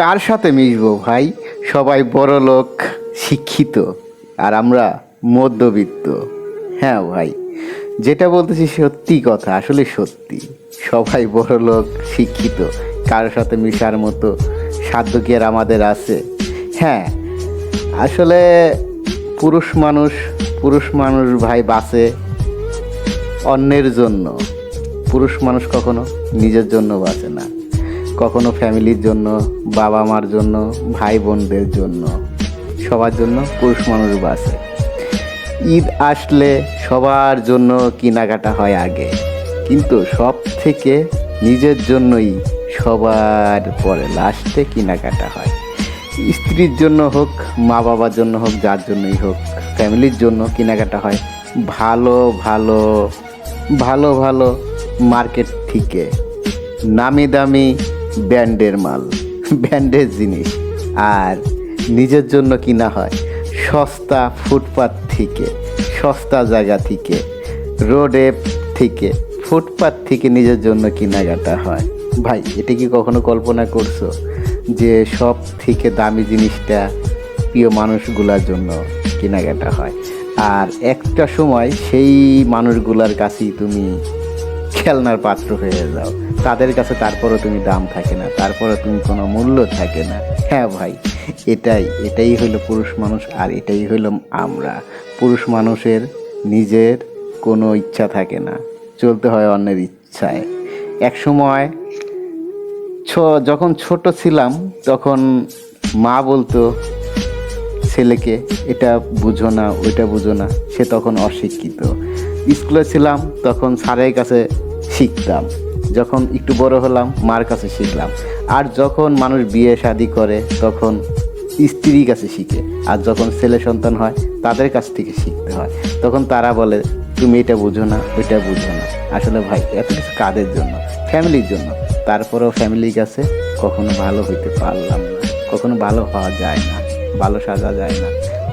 কার সাথে মিশবো ভাই? সবাই বড় লোক, শিক্ষিত, আর আমরা মধ্যবিত্ত। হ্যাঁ ভাই, যেটা বলতেছি সত্যি কথা, আসলে সত্যি। সবাই বড় লোক, শিক্ষিত, কার সাথে মিশার মতো সাধ্য কি আর আমাদের আছে? হ্যাঁ আসলে পুরুষ মানুষ পুরুষ মানুষ ভাই বাসে অন্যের জন্য। পুরুষ মানুষ কখনো নিজের জন্য বাঁচে না। কখনো ফ্যামিলির জন্য বাবা মার জন্য ভাই বোনদের জন্য। সবার জন্য পুরুষ মানুষ বাঁচে। ঈদ আসলে সবার জন্য কেনাকাটা হয় আগে। কিন্তু সব থেকে নিজের জন্যই সবার পরে লাস্টে কেনাকাটা হয়। স্ত্রীর জন্য হোক মা বাবার জন্য হোক, যার জন্যই হোক, ফ্যামিলির জন্য কেনাকাটা হয় ভালো ভালো ভালো ভালো মার্কেট থেকে। নামি দামি ব্র্যান্ডের মাল, ব্যান্ডের জিনিস। আর নিজের জন্য কিনা হয় সস্তা ফুটপাত থেকে, সস্তা জায়গা থেকে, রোডে থেকে, ফুটপাত থেকে নিজের জন্য কেনাকাটা হয়। ভাই, এটা কি কখনো কল্পনা করছ যে সব থেকে দামি জিনিসটা প্রিয় মানুষগুলোর জন্য কেনাকাটা হয়? আর একটা সময় সেই মানুষগুলার কাছেই তুমি খেলনার পাত্র হয়ে যাও। তাদের কাছে তারপরও তুমি দাম থাকে না তারপরে তুমি কোনো মূল্য থাকে না। হ্যাঁ ভাই, এটাই এটাই হলো পুরুষ মানুষ আর এটাই হলো আমরা। পুরুষ মানুষের নিজের কোনো ইচ্ছা থাকে না, চলতে হয় অন্যের ইচ্ছায়। এক সময় ছ- যখন ছোট ছিলাম, তখন মা বলতো, ছেলেকে, এটা বুঝো না, ওইটা বুঝো না। সে তখন অশিক্ষিত। স্কুলে ছিলাম, তখন স্যারের কাছে শিখতাম। যখন একটু বড় হলাম, মার কাছে শিখলাম। আর যখন মানুষ বিয়ে শাদি করে, তখন স্ত্রীর কাছে শিখে। আর যখন ছেলে সন্তান হয়, তাদের কাছ থেকে শিখতে হয়। তখন তারা বলে, তুমি এটা বুঝো না, ওইটা বুঝো না। আসলে ভাই, এত কিছু কাদের জন্য? ফ্যামিলির জন্য। তারপরেও ফ্যামিলির কাছে কখনো ভালো হইতে পারলাম না। কখনো ভালো হওয়া যায় না, ভালো সাজা যায় না।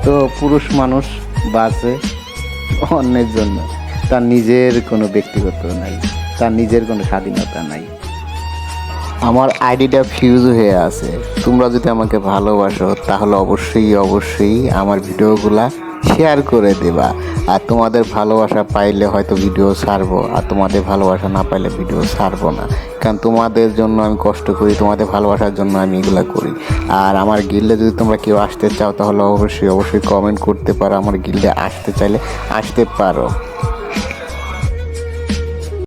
তো পুরুষ মানুষ বাঁচে অন্যের জন্য। তার নিজের কোনো ব্যক্তিগত নাই তার নিজের কোনো স্বাধীনতা নাই। আমার আইডিটা ফিউজ হয়ে আছে। তোমরা যদি আমাকে ভালোবাসো, তাহলে অবশ্যই অবশ্যই আমার ভিডিওগুলা শেয়ার করে দেবা। আর তোমাদের ভালোবাসা পাইলে হয়তো ভিডিও ছাড়বো, আর তোমাদের ভালোবাসা না পাইলে ভিডিও ছাড়বো না। কারণ তোমাদের জন্য আমি কষ্ট করি, তোমাদের ভালোবাসার জন্য আমি এগুলো করি। আর আমার গিল্ডে যদি তোমরা কেউ আসতে চাও, তাহলে অবশ্যই অবশ্যই কমেন্ট করতে পারো। আমার গিল্ডে আসতে চাইলে আসতে পারো।